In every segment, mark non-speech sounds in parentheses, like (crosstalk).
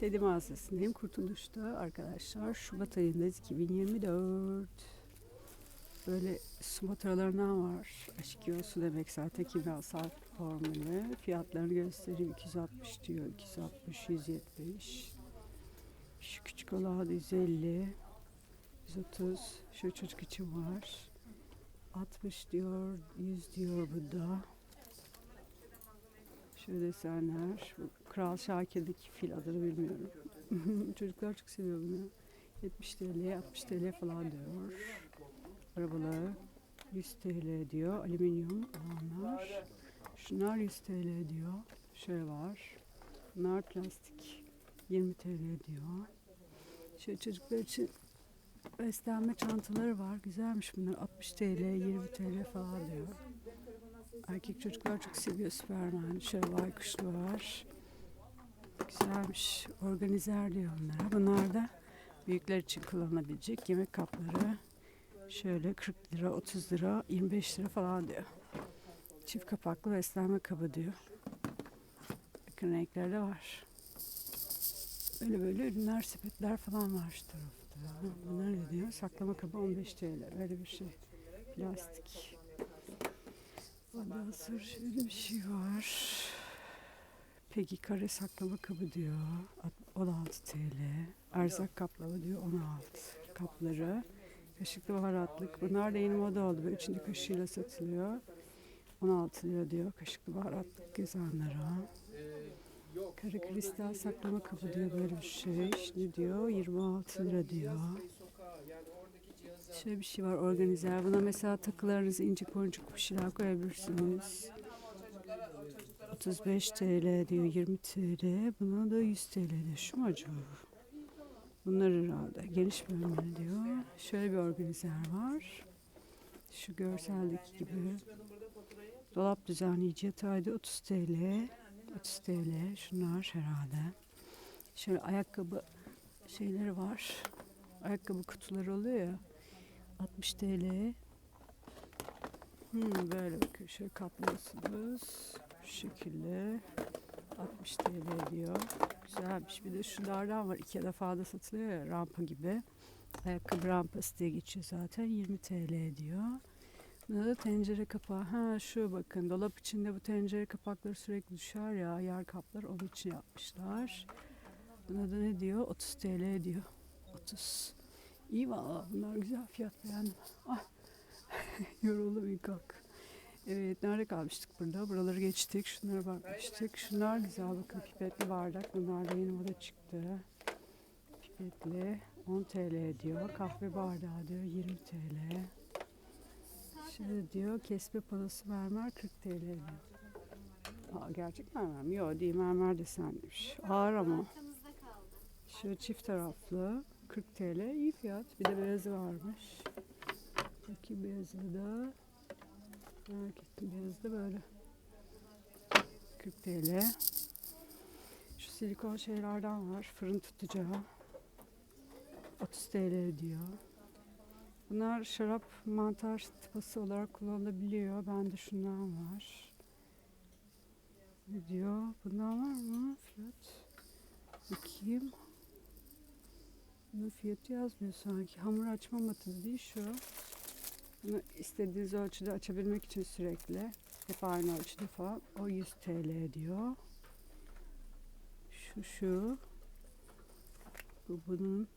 Teddy mağazasındayım. Kurtuluş'ta arkadaşlar. Şubat ayındayız 2024. Böyle Sumatralarından var. H2O su demek zaten kimyasal formülü. Fiyatlarını göstereyim. 260 diyor. 260, 170. Şu küçük olan 150. 130. Şu çocuk için var. 60 diyor. 100 diyor burada. Şöyle desenler. Bu Kral Şakir'deki fil adını bilmiyorum. (laughs) Çocuklar çok seviyor bunu. 70 TL, 60 TL falan diyor. Arabalar 100 TL diyor. Alüminyum olanlar. Şunlar 100 TL diyor. Şöyle var. Bunlar plastik 20 TL diyor. Şöyle çocuklar için beslenme çantaları var. Güzelmiş bunlar. 60 TL, 20 TL falan diyor. Erkek çocuklar çok seviyor Süperman. Şöyle baykuşlu var. Güzelmiş. Organizer diyor onlara. Bunlar da büyükler için kullanılabilecek yemek kapları. Şöyle 40 lira, 30 lira, 25 lira falan diyor. Çift kapaklı beslenme kabı diyor. Bakın renkleri de var. Böyle böyle ürünler, sepetler falan var şu tarafta. Bunlar ne diyor? Saklama kabı 15 TL. Böyle bir şey. Plastik. Ondan sonra şöyle bir şey var. Peki kare saklama kabı diyor. At- 16 TL. Erzak kaplama diyor 16 kapları. Kaşıklı baharatlık. Bunlar da yeni moda oldu. Böyle içinde kaşığıyla satılıyor. 16 lira diyor kaşıklı baharatlık gezenlere. Kare kristal saklama kabı diyor böyle bir şey. Ne diyor? 26 lira diyor. Şöyle bir şey var organizer. Buna mesela takılarınızı incik boncuk bir şeyler koyabilirsiniz. 35 TL diyor 20 TL. Buna da 100 TL diyor. Şu mu acaba? Bunlar herhalde. Geniş bölümleri diyor. Şöyle bir organizer var. Şu görseldeki gibi. Dolap düzenleyici yataydı 30 TL. 30 TL. Şunlar herhalde. Şöyle ayakkabı şeyleri var. Ayakkabı kutuları oluyor ya. 60 TL. Hmm, böyle bakın şöyle katlıyorsunuz. Şu şekilde. 60 TL diyor. Güzelmiş. Bir de şunlardan var. İki defa da satılıyor ya rampa gibi. Ayakkabı rampası diye geçiyor zaten. 20 TL diyor. Bunda da tencere kapağı. Ha şu bakın dolap içinde bu tencere kapakları sürekli düşer ya. Yer kaplar onun için yapmışlar. Buna da ne diyor? 30 TL diyor. 30. İyi valla bunlar güzel fiyat beğendim. Ah. (laughs) Yoruldum kalk. Evet nerede kalmıştık burada? Buraları geçtik. Şunlara bakmıştık. Şunlar güzel bakın pipetli bardak. Bunlar da yeni moda çıktı. Pipetli 10 TL diyor. Kahve bardağı diyor 20 TL. Şimdi diyor kesme panosu mermer 40 TL diyor. Aa, gerçek mermer mi? Yok değil mermer desenliymiş. Ağır ama. Şu çift taraflı 40 TL iyi fiyat. Bir de beyazı varmış. Bakayım beyazı da. Merak ettim beyazı da böyle. 40 TL. Şu silikon şeylerden var. Fırın tutacağı. 30 TL diyor. Bunlar şarap mantar tıpası olarak kullanılabiliyor. Bende şundan var. Ne diyor? Bundan var mı fiyat? Bakayım. Fiyatı yazmıyor sanki. Hamur açma matı değil şu. Bunu istediğiniz ölçüde açabilmek için sürekli. Hep aynı ölçüde falan. O 100 TL diyor. Şu şu. Bu bunun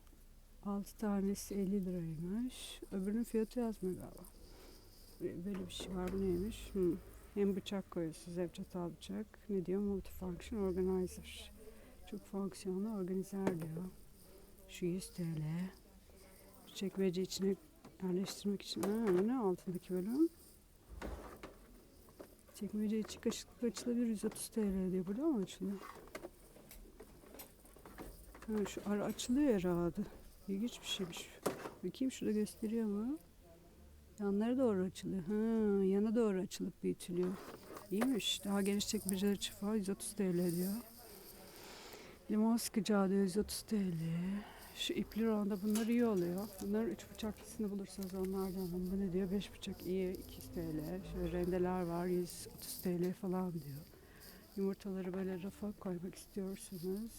6 tanesi 50 liraymış. Öbürünün fiyatı yazmıyor galiba. Böyle bir şey var. Bu neymiş? Hı. Hem bıçak koyuyorsunuz hem çatal bıçak. Ne diyor? Multifunction organizer. Çok fonksiyonlu organizer diyor. Şu 100 TL. Çekmece içine yerleştirmek için. Ha, ne altındaki bölüm? Çekmece içi kaşıklık açılabilir 130 TL diyor. Burada mı açılıyor? Ha, şu ara açılıyor herhalde. İlginç bir şeymiş. Bakayım şurada gösteriyor mu? Yanlara doğru açılıyor. Ha, yana doğru açılıp büyütülüyor. İyiymiş. Daha geniş çekmeceler için falan 130 TL diyor. Limon sıkacağı diyor 130 TL. Şu ipli ronda bunlar iyi oluyor. Bunların üç bıçaklısını bulursanız onlardan alın. Bu ne diyor? Beş bıçak iyi 200 TL. Şöyle rendeler var 130 TL falan diyor. Yumurtaları böyle rafa koymak istiyorsunuz.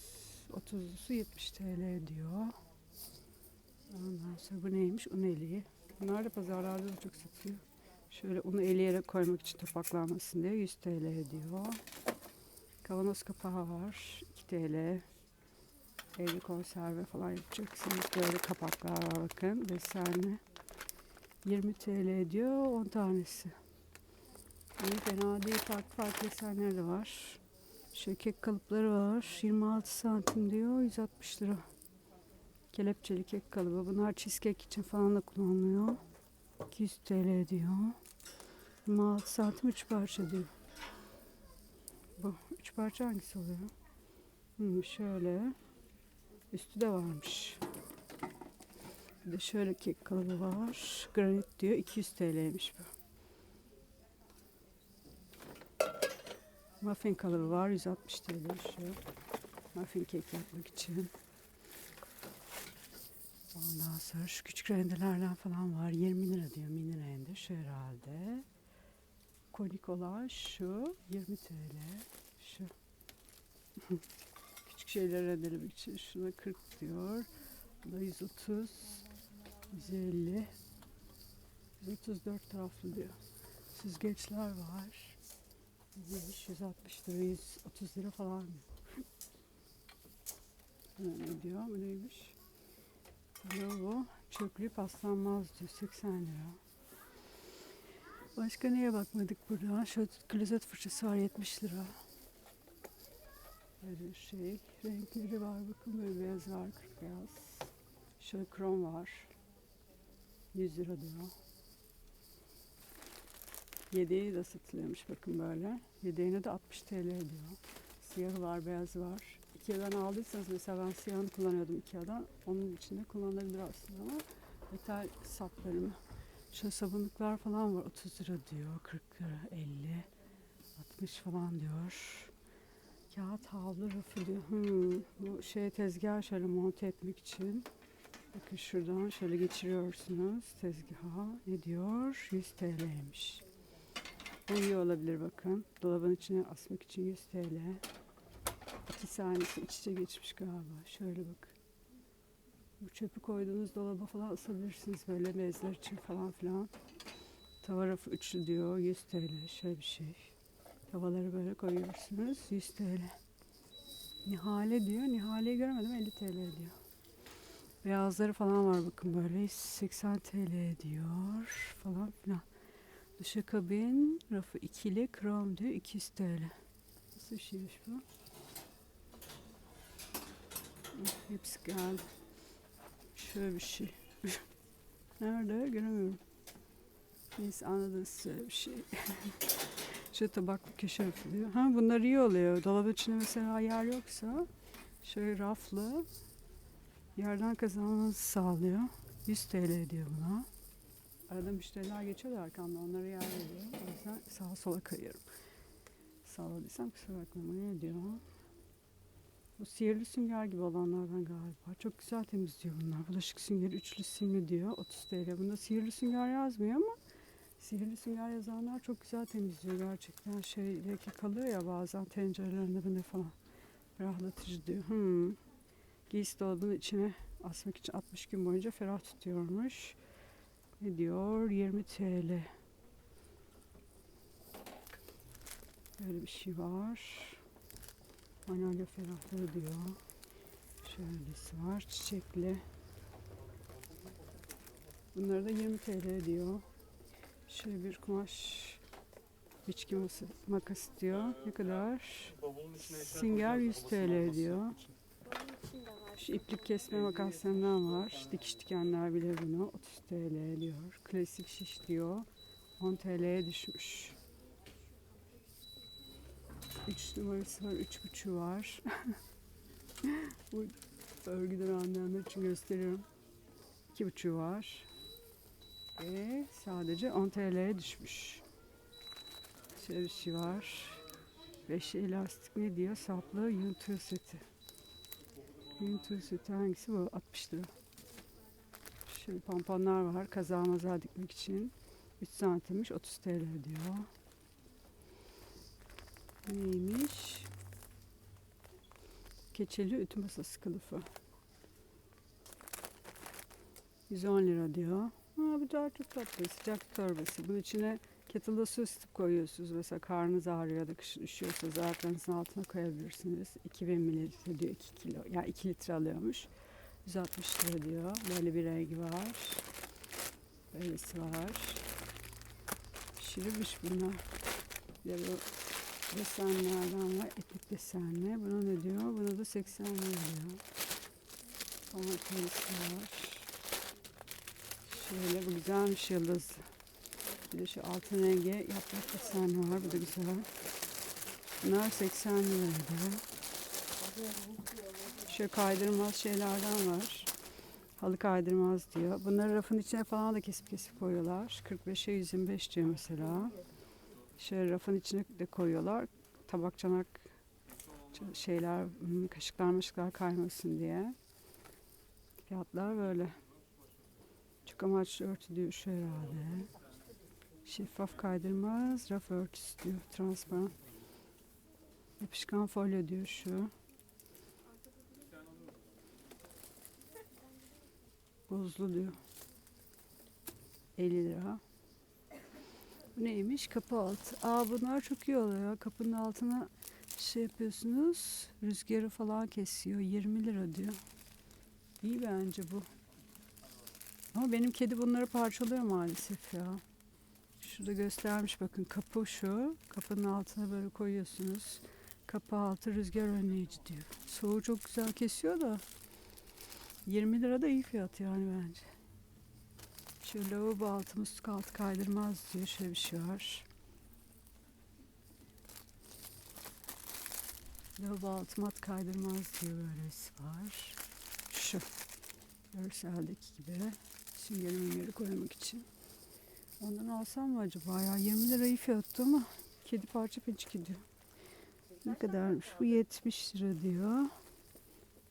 30'lusu 70 TL diyor. Ondan sonra bu neymiş? Un eliği. Bunlar da pazarlarda da çok satıyor. Şöyle unu eleyerek koymak için topaklanmasın diye 100 TL diyor. Kavanoz kapağı var. 2 TL. Evde konserve falan yapacaksınız. Böyle kapaklar var bakın. Desenli. 20 TL diyor 10 tanesi. İyi fena değil. Farklı farklı desenleri de var. Şöyle kek kalıpları var. 26 santim diyor. 160 lira. Kelepçeli kek kalıbı. Bunlar cheesecake için falan da kullanılıyor. 200 TL diyor. 26 santim 3 parça diyor. Bu 3 parça hangisi oluyor? Hmm, şöyle. Üstü de varmış. Bir de şöyle kek kalıbı var. Granit diyor. 200 TL'ymiş bu. Muffin kalıbı var. 160 TL şu. Muffin kek yapmak için. Ondan sonra şu küçük rendelerden falan var. 20 lira diyor mini rende. Şu herhalde. Konik olan şu. 20 TL. Şu. (laughs) küçük şeyleri rendelemek için. Şuna 40 diyor. Bu da 130. 150. 134 taraflı diyor. Süzgeçler var. 170, 160 lira, 130 lira falan. Ne diyor? Bu neymiş? Bravo. Çöplüğü paslanmaz diyor. 80 lira. Başka neye bakmadık burada? Şöyle klozet fırçası var 70 lira. Böyle şey. Renkleri var. Bakın böyle beyaz var. 40 beyaz. Şöyle krom var. 100 lira diyor. Yedeği de satılıyormuş bakın böyle. Yedeğine de 60 TL diyor. Siyahı var, beyazı var. Ikea'dan aldıysanız mesela ben siyahını kullanıyordum Ikea'dan. Onun içinde kullanılabilir aslında ama metal saplarını. Şöyle sabunluklar falan var. 30 lira diyor, 40 lira, 50, 60 falan diyor. Kağıt havlu rafı diyor. Hmm, bu şey tezgah şöyle monte etmek için. Bakın şuradan şöyle geçiriyorsunuz tezgaha. Ne diyor? 100 TL'ymiş. Bu iyi olabilir bakın. Dolabın içine asmak için 100 TL. İki saniyesi iç içe geçmiş galiba. Şöyle bak. Bu çöpü koyduğunuz dolaba falan asabilirsiniz böyle mezler için falan filan. Tava rafı üçlü diyor 100 TL. Şöyle bir şey. Tavaları böyle koyuyorsunuz 100 TL. Nihale diyor. Nihale'yi göremedim 50 TL diyor. Beyazları falan var bakın böyle 80 TL diyor falan filan. Duşakabin rafı ikili krom diyor 200 TL. Nasıl şeymiş bu? Hepsi geldi. Şöyle bir şey. (laughs) Nerede? Göremiyorum. Neyse anladınız şöyle bir şey. (laughs) Şu tabaklı köşe yapılıyor. Ha bunlar iyi oluyor. Dolabın içinde mesela yer yoksa şöyle raflı yerden kazanmanızı sağlıyor. 100 TL diyor buna. Arada müşteriler geçiyor da arkamda onlara yer veriyorum. O yüzden sağa sola kayıyorum. Sağladıysam kusura bakmayın. Ne diyor? Bu sihirli sünger gibi olanlardan galiba. Çok güzel temizliyor bunlar. Bulaşık süngeri üçlü simli diyor. 30 TL. Bunda sihirli sünger yazmıyor ama sihirli sünger yazanlar çok güzel temizliyor gerçekten. Şey leke kalıyor ya bazen tencerelerinde bende falan. Ferahlatıcı diyor. Hmm. Giysi dolabının içine asmak için 60 gün boyunca ferah tutuyormuş. Ne diyor? 20 TL. Böyle bir şey var. Manolya ferahlığı diyor. Şöylesi var. Çiçekli. Bunları da 20 TL diyor. Şöyle bir kumaş biçki makas diyor. Ne kadar? Singer 100 TL diyor. Şu iplik kesme makaslarından var. Dikiş dikenler bile bunu 30 TL diyor. Klasik şiş diyor. 10 TL'ye düşmüş. 3 numarası var, 3.5'u var. (laughs) Bu örgüden anlayanlar için gösteriyorum. 2.5'u var. Ve sadece 10 TL'ye düşmüş. Şöyle bir şey var. Beş elastik ne diyor? Saplı yün tığ seti. Yün tığ seti hangisi bu? 60 lira. Şöyle pomponlar var. Kaza maza dikmek için. 3 santimmiş 30 TL diyor. Neymiş? Keçeli ütü masası kılıfı. 110 lira diyor. Ha, bu da çok tatlı. Sıcak torbası. Bunun içine kettle'da su ısıtıp koyuyorsunuz. Mesela karnınız ağrıyor ya da kışın üşüyorsanız ayaklarınızın altına koyabilirsiniz. 2000 mililitre diyor 2 kilo. Yani 2 litre alıyormuş. 160 lira diyor. Böyle bir rengi var. Böylesi var. Pişirilmiş bunlar. De bu desenlerden var. Etnik desenli. Buna ne diyor? Buna da 80 lira diyor. Domates var. Şöyle bu güzelmiş yıldız. Bir de şu altın rengi yaprak desenli var. Bu da güzel. Bunlar 80 liraydı. Şöyle kaydırmaz şeylerden var. Halı kaydırmaz diyor. Bunları rafın içine falan da kesip kesip koyuyorlar. 45'e 125 diyor mesela. Şöyle rafın içine de koyuyorlar. Tabak çanak şeyler, hmm, kaşıklar maşıklar kaymasın diye. Fiyatlar böyle. Çok amaçlı örtü diyor şu herhalde. Şeffaf kaydırmaz, raf örtüsü diyor. Transparan. Yapışkan folyo diyor şu. Buzlu diyor. 50 lira. Bu neymiş? Kapı altı. Aa bunlar çok iyi oluyor. Kapının altına şey yapıyorsunuz. Rüzgarı falan kesiyor. 20 lira diyor. İyi bence bu. Ama benim kedi bunları parçalıyor maalesef ya. Şurada göstermiş bakın kapı şu. Kapının altına böyle koyuyorsunuz. Kapı altı rüzgar önleyici diyor. Soğuğu çok güzel kesiyor da 20 lira da iyi fiyat yani bence. Şu lavabo altı musluk altı kaydırmaz diyor. Şöyle bir şey var. Lavabo altı mat kaydırmaz diyor böylesi var. Şu görseldeki gibi süngeri müngeri koymak için. Ondan alsam mı acaba ya? 20 lira iyi fiyattı ama kedi parça pinç gidiyor. Ne kadarmış? Bu 70 lira diyor.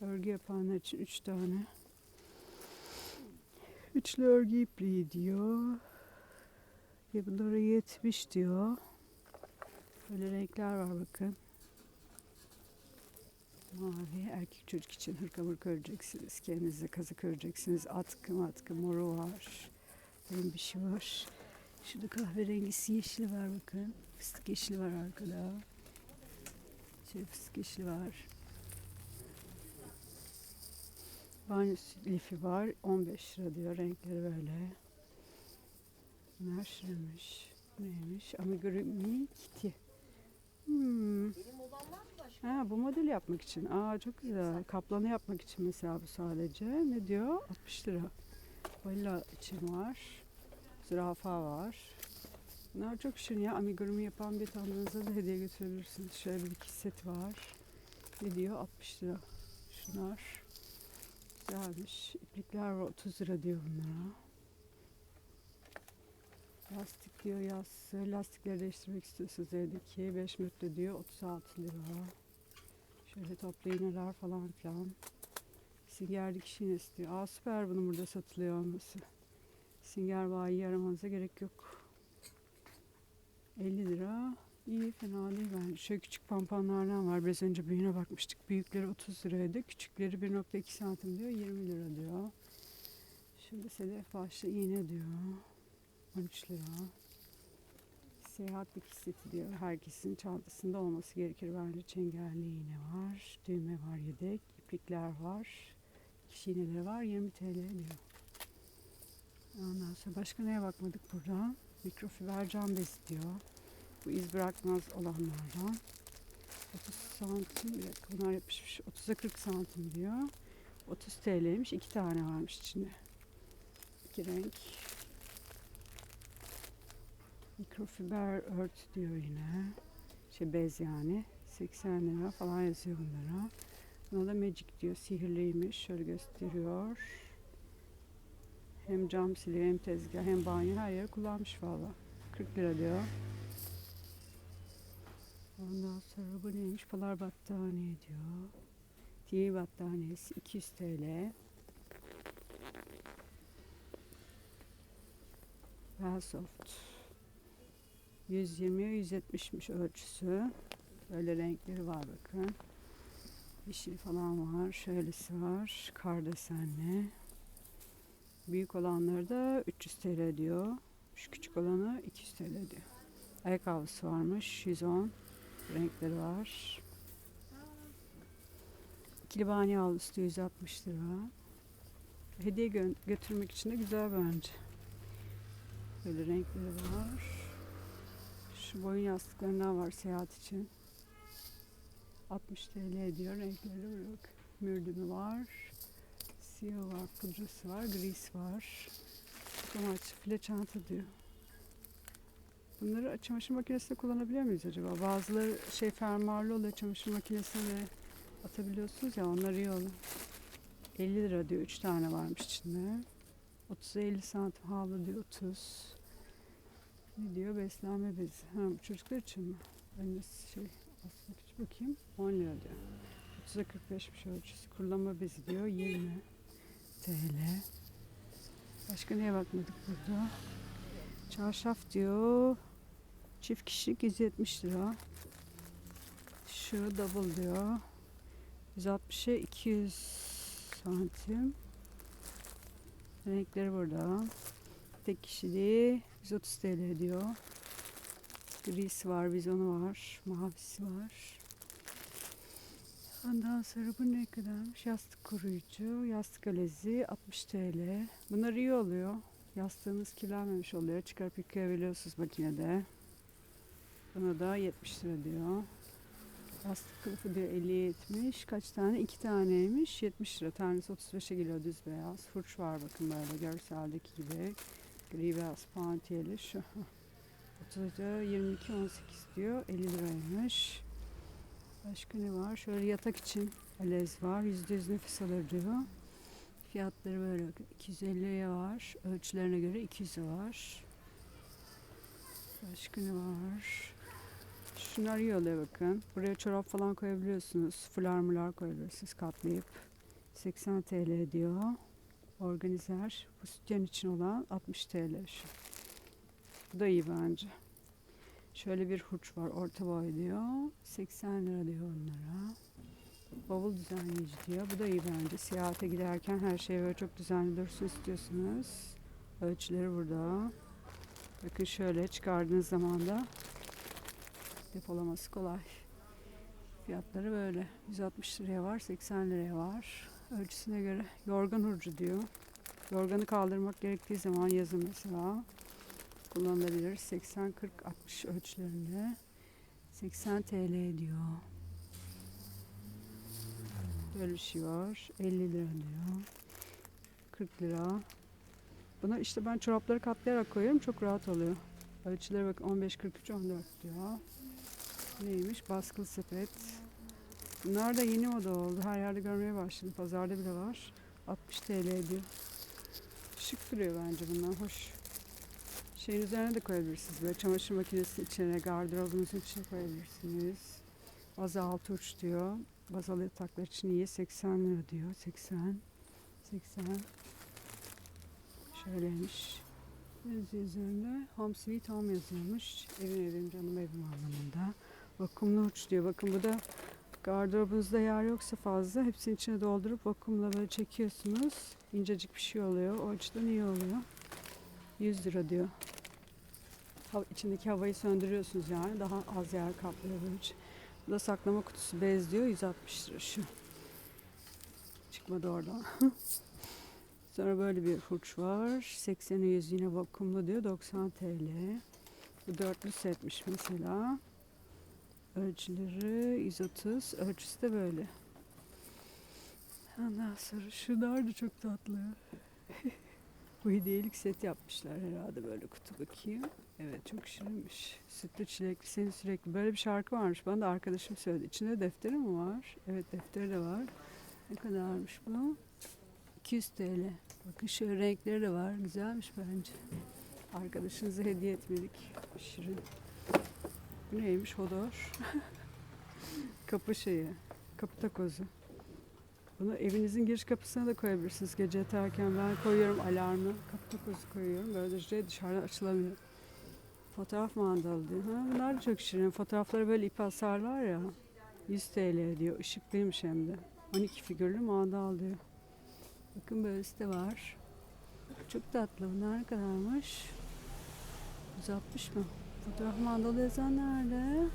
Örgü yapanlar için 3 tane. Üçlü örgü ipliği diyor. Ve bunlara 70 diyor. Böyle renkler var bakın. Mavi erkek çocuk için hırka mırka öreceksiniz. Kendinize kazık öreceksiniz. Atkı matkı moru var. Benim bir şey var. Şurada kahverengisi yeşili var bakın. Fıstık yeşili var arkada. Şöyle fıstık yeşili var. Banyo lifi var. 15 lira diyor. Renkleri böyle. Bunlar şuramış. Neymiş? Amigurumi Kitty. Hmm. Ha, bu model yapmak için. Aa çok güzel. Kaplanı yapmak için mesela bu sadece. Ne diyor? 60 lira. Vanilla için var. Zürafa var. Bunlar çok şirin ya. Amigurumi yapan bir tanıdığınıza da hediye götürebilirsiniz. Şöyle bir iki set var. Ne diyor? 60 lira. Şunlar. Güzelmiş. İplikler var 30 lira diyor bunlara. Lastik diyor yassı. Lastikleri değiştirmek istiyorsanız evdeki 5 metre diyor 36 lira. Şöyle toplu iğneler falan filan. Sünger dikiş iğnesi diyor. Aa süper bunun burada satılıyor olması. Sünger bayi aramanıza gerek yok. 50 lira. İyi fena değil bence. Şöyle küçük pampanlardan var. Biraz önce büyüğüne bakmıştık. Büyükleri 30 liraydı. Küçükleri 1.2 santim diyor. 20 lira diyor. Şurada sedef başlı iğne diyor. 13 lira. Seyahat dikiş seti diyor. Herkesin çantasında olması gerekir bence. Çengelli iğne var. Düğme var yedek. iplikler var. Dikiş iğneleri var. 20 TL diyor. Ondan sonra başka neye bakmadık burada? Mikrofiber cam bezi diyor. Bu iz bırakmaz olanlardan. 30 santim, bir bunlar yapışmış. 30'a 40 santim diyor. 30 TL'ymiş. iki tane varmış içinde. İki renk. Mikrofiber örtü diyor yine. Şey bez yani. 80 lira falan yazıyor bunlara. Buna da Magic diyor. Sihirliymiş. Şöyle gösteriyor. Hem cam siliyor hem tezgah hem banyo her yere kullanmış valla. 40 lira diyor. Ondan sonra bu neymiş? Polar battaniye diyor. TV battaniyesi 200 TL. Velsoft 120'ye 170'miş ölçüsü. Böyle renkleri var bakın. Yeşil falan var. Şöylesi var. Kar desenli. Büyük olanları da 300 TL diyor. Şu küçük olanı 200 TL diyor. Ayakkabısı varmış. 110. Renkleri var. İkili bani havlusu da 160 lira. Hediye gö- götürmek için de güzel bence. Böyle renkleri var. Şu boyun yastıklarından var seyahat için. 60 TL diyor. Renkleri yok. Mürdümü var. Siyah var, pudrası var, gris var. Kumaş, file çanta diyor. Bunları çamaşır makinesinde kullanabiliyor muyuz acaba? Bazıları şey fermuarlı oluyor çamaşır makinesine atabiliyorsunuz ya onlar iyi olur. 50 lira diyor. 3 tane varmış içinde. 30-50 santim havlu diyor 30. Ne diyor? Beslenme bezi. Ha çocuklar için mi? Ben de şey aslında küçük bakayım. 10 lira diyor. 30'a 45'miş ölçüsü. Kurulama bezi diyor 20 TL. Başka neye bakmadık burada? Çarşaf diyor. Çift kişilik 170 lira. Şu double diyor. 160'a 200 santim. Renkleri burada. Tek kişiliği 130 TL diyor. Grisi var, vizonu var, mavisi var. Ondan sonra bu ne kadarmış? Yastık koruyucu, yastık alezi 60 TL. Bunlar iyi oluyor. Yastığınız kirlenmemiş oluyor. Çıkarıp yıkayabiliyorsunuz makinede. Buna da 70 lira diyor. Yastık kılıfı diyor 50'ye 70. Kaç tane? 2 taneymiş. 70 lira. Tanesi 35'e geliyor düz beyaz. Fırç var bakın böyle görseldeki gibi. Gri beyaz puantiyeli şu. 30'a 22 18 diyor. 50 liraymış. Başka ne var? Şöyle yatak için alez var. %100 nefes alır diyor. Fiyatları böyle 250'ye var. Ölçülerine göre 200'e var. Başka ne var? Şunlar iyi oluyor bakın. Buraya çorap falan koyabiliyorsunuz. Fular mular koyabilirsiniz katlayıp. 80 TL diyor. Organizer. Bu sütyen için olan 60 TL şu. Bu da iyi bence. Şöyle bir hurç var. Orta boy diyor. 80 lira diyor onlara. Bavul düzenleyici diyor. Bu da iyi bence. Seyahate giderken her şey böyle çok düzenli dursun istiyorsunuz. Ölçüleri burada. Bakın şöyle çıkardığınız zaman da depolaması kolay. Fiyatları böyle. 160 liraya var, 80 liraya var. Ölçüsüne göre yorgan hurcu diyor. Yorganı kaldırmak gerektiği zaman yazın mesela kullanılabilir. 80 40 60 ölçülerinde. 80 TL diyor. Böyle bir şey var. 50 lira diyor. 40 lira. Buna işte ben çorapları katlayarak koyuyorum. Çok rahat oluyor. Ölçüleri bak 15 43 14 diyor. Neymiş? Baskılı sepet. Bunlar da yeni moda oldu. Her yerde görmeye başladım. Pazarda bile var. 60 TL diyor. Şık duruyor bence bunlar. Hoş. Şeyin üzerine de koyabilirsiniz. Böyle çamaşır makinesi içine, gardırobunuzun içine koyabilirsiniz. Baza altı uç diyor. Bazalı yataklar için iyi. 80 lira diyor. 80. 80. Şöyleymiş. Yazıyor üzerinde. Home sweet home yazıyormuş. Evin evim canım evim anlamında. Vakumlu uç diyor. Bakın bu da gardırobunuzda yer yoksa fazla hepsini içine doldurup vakumla böyle çekiyorsunuz. İncecik bir şey oluyor. O açıdan iyi oluyor. 100 lira diyor. Hava, içindeki havayı söndürüyorsunuz yani. Daha az yer kaplıyor böylece. Bu da saklama kutusu bez diyor. 160 lira şu. Çıkmadı oradan. (laughs) Sonra böyle bir hurç var. 80'e 100 yine vakumlu diyor. 90 TL. Bu dörtlü setmiş mesela. Ölçüleri 130. Ölçüsü de böyle. Ondan sonra şunlar da çok tatlı. (laughs) Bu hediyelik set yapmışlar herhalde böyle kutu bakayım. Evet çok şirinmiş. Sütlü çilekli seni sürekli. Böyle bir şarkı varmış. Bana da arkadaşım söyledi. İçinde defteri mi var? Evet defteri de var. Ne kadarmış bu? 200 TL. Bakın şöyle renkleri de var. Güzelmiş bence. Arkadaşınıza hediye etmedik. Şirin. Neymiş? Hodor. (laughs) Kapı şeyi. Kapı takozu. Bunu evinizin giriş kapısına da koyabilirsiniz gece yatarken. Ben koyuyorum alarmı. Kapı takozu koyuyorum. Böylece dışarıdan açılamıyor. Fotoğraf mandalı diyor. Ha, bunlar da çok şirin. Fotoğrafları böyle ip asarlar ya. 100 TL diyor. Işıklıymış hem de. 12 figürlü mandal diyor. Bakın böylesi de var. Çok tatlı. Bunlar ne kadarmış? 160 mı? Fotoğraf mandalı yazan nerede?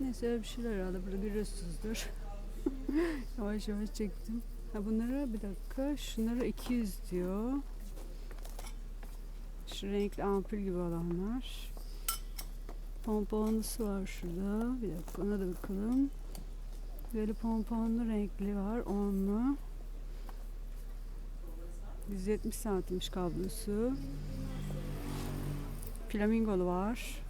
Neyse öyle bir şeyler herhalde. Burada görüyorsunuzdur. (laughs) yavaş yavaş çektim. Ha bunlara bir dakika. Şunlara 200 diyor. Şu renkli ampul gibi olanlar. Pomponlusu var şurada. Bir dakika ona da bakalım. Böyle pomponlu renkli var. Onlu. 170 santimmiş kablosu. Flamingolu var.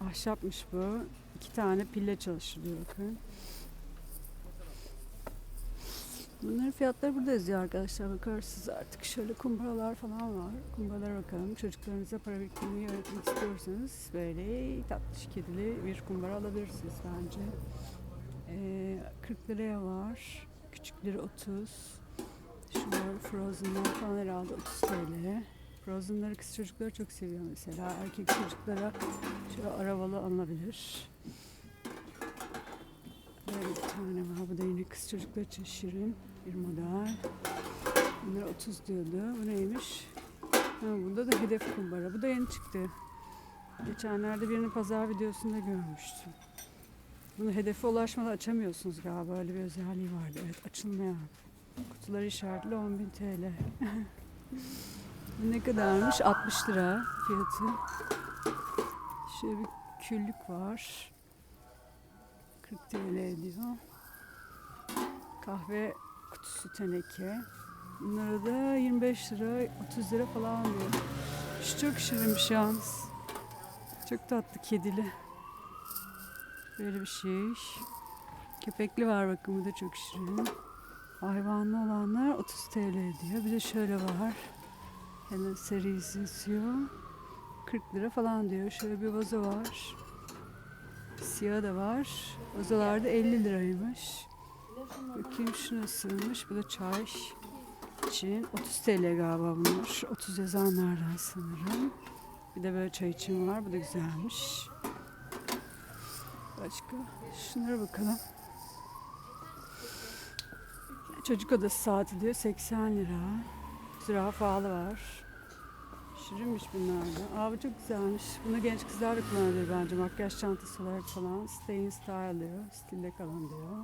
Ahşapmış bu. İki tane pille çalışılıyor bakın. Bunların fiyatları burada yazıyor arkadaşlar. Bakarsınız artık. Şöyle kumbaralar falan var. Kumbaralara bakalım. Çocuklarınıza para biriktirmeyi öğretmek istiyorsanız böyle tatlış kedili bir kumbara alabilirsiniz bence. Ee, 40 liraya var. Küçükleri 30. Şu var Frozen'lar falan herhalde 30 TL. Frozen'ları kız çocukları çok seviyor mesela. Erkek çocuklara şöyle arabalı alınabilir. Böyle bir tane var. Bu da yine kız çocuklar için şirin bir model. Bunlar 30 diyordu. Bu neymiş? Ha, bunda da hedef kumbara. Bu da yeni çıktı. Geçenlerde birinin pazar videosunda görmüştüm. Bunu hedefe ulaşmadan açamıyorsunuz galiba. Öyle bir özelliği vardı. Evet açılmayan. Kutuları işaretli 10.000 TL. (laughs) Ne kadarmış? 60 lira fiyatı. Şöyle bir küllük var. 40 TL diyor. Kahve kutusu teneke. Bunlara da 25 lira, 30 lira falan diyor. Şu çok şirinmiş yalnız. Çok tatlı kedili. Böyle bir şey. Köpekli var bakın da çok şirin. Hayvanlı olanlar 30 TL diyor. Bir de şöyle var. Hemen serisi yazıyor. 40 lira falan diyor. Şöyle bir vazo var. Siyah da var. Vazolar da 50 liraymış. Bakayım şu nasılmış. Bu da çay için. 30 TL galiba bunlar. 30 yazanlardan sanırım. Bir de böyle çay için var. Bu da güzelmiş. Başka? Şunlara bakalım. Çocuk odası saati diyor 80 lira. Zürafalı var. Şirinmiş bunlar da. Aa çok güzelmiş. Bunu genç kızlar da kullanabilir bence. Makyaj çantası olarak falan. Stay in style diyor. Stilde kalın diyor.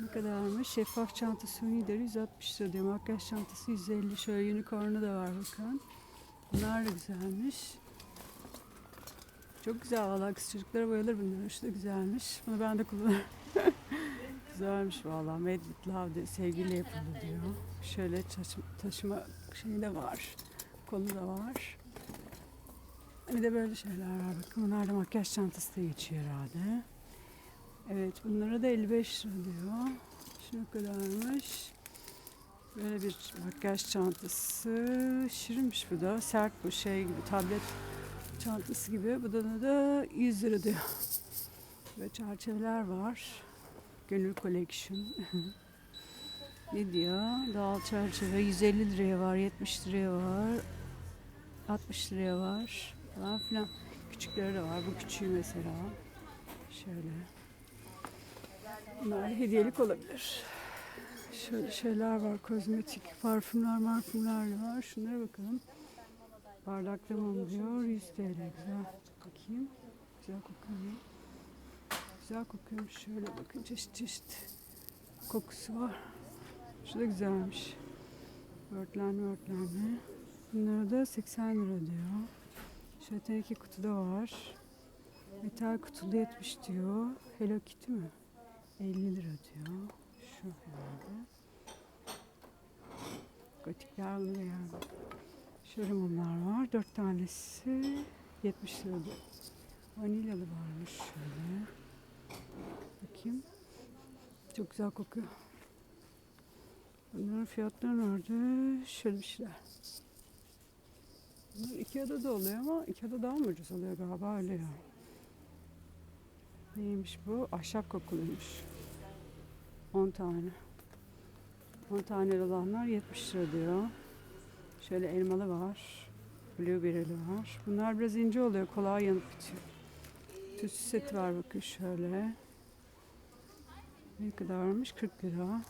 Ne kadarmış? Şeffaf çanta suni deri 160 lira diyor. Makyaj çantası 150. Şöyle unicorn'u da var bakın. Bunlar da güzelmiş. Çok güzel valla kız çocuklara bayılır bunlar. Şu da güzelmiş. Bunu ben de kullanırım. (laughs) Güzelmiş valla. Love diyor. Sevgiyle yapıldı diyor. Şöyle taşıma, taşıma şeyi de var. Kolu da var. Bir de böyle şeyler var. Bakın bunlar da makyaj çantası da geçiyor herhalde. Evet bunlara da 55 lira diyor. Şu kadarmış. Böyle bir makyaj çantası. Şirinmiş bu da. Sert bu şey gibi tablet çantası gibi. Bu da da 100 lira diyor. Böyle çerçeveler var. Gönül Collection. (laughs) ne diyor? Doğal çerçeve 150 liraya var, 70 liraya var, 60 liraya var falan filan. Küçükleri de var. Bu küçüğü mesela. Şöyle. Bunlar hediyelik olabilir. Şöyle şeyler var. Kozmetik, parfümler, marfümler var. Şunlara bakalım. Bardakta mum diyor. 100 TL. Güzel. Bakayım. Güzel kokuyor. Güzel kokuyormuş. Şöyle bakın çeşit çeşit kokusu var. Şu da güzelmiş. Örtlenme örtlenme. Bunlara da 80 lira diyor. Şöyle teneke kutuda var. Metal kutulu 70 diyor. Hello Kitty mi? 50 lira diyor. Şu herhalde. Gotikler bunu beğendim. Şöyle mumlar var. 4 tanesi 70 lira. Vanilyalı varmış şöyle. Bakayım. Çok güzel kokuyor. Bunların fiyatları nerede? Şöyle bir şeyler. Bunlar Ikea'da da oluyor ama Ikea'da daha mı ucuz oluyor galiba öyle ya. Neymiş bu? Ahşap kokuluymuş. 10 tane. 10 tane olanlar 70 lira diyor. Şöyle elmalı var. Blueberry'li var. Bunlar biraz ince oluyor. Kolay yanıp bitiyor. Tütsü seti var bakın şöyle. Ne kadarmış? 40 lira.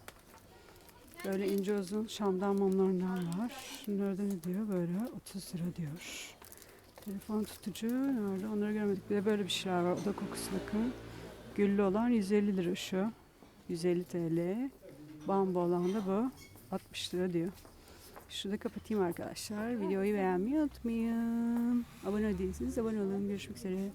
Böyle ince uzun şamdan mumlarından var. Şunlarda ne diyor? Böyle 30 lira diyor. Telefon tutucu nerede? Onları görmedik. Bir de böyle bir şeyler var. Oda kokusu bakın. Güllü olan 150 lira şu. 150 TL. Bambu olan da bu. 60 lira diyor. Şurada kapatayım arkadaşlar. Videoyu beğenmeyi unutmayın. Abone değilseniz abone olun. Görüşmek üzere.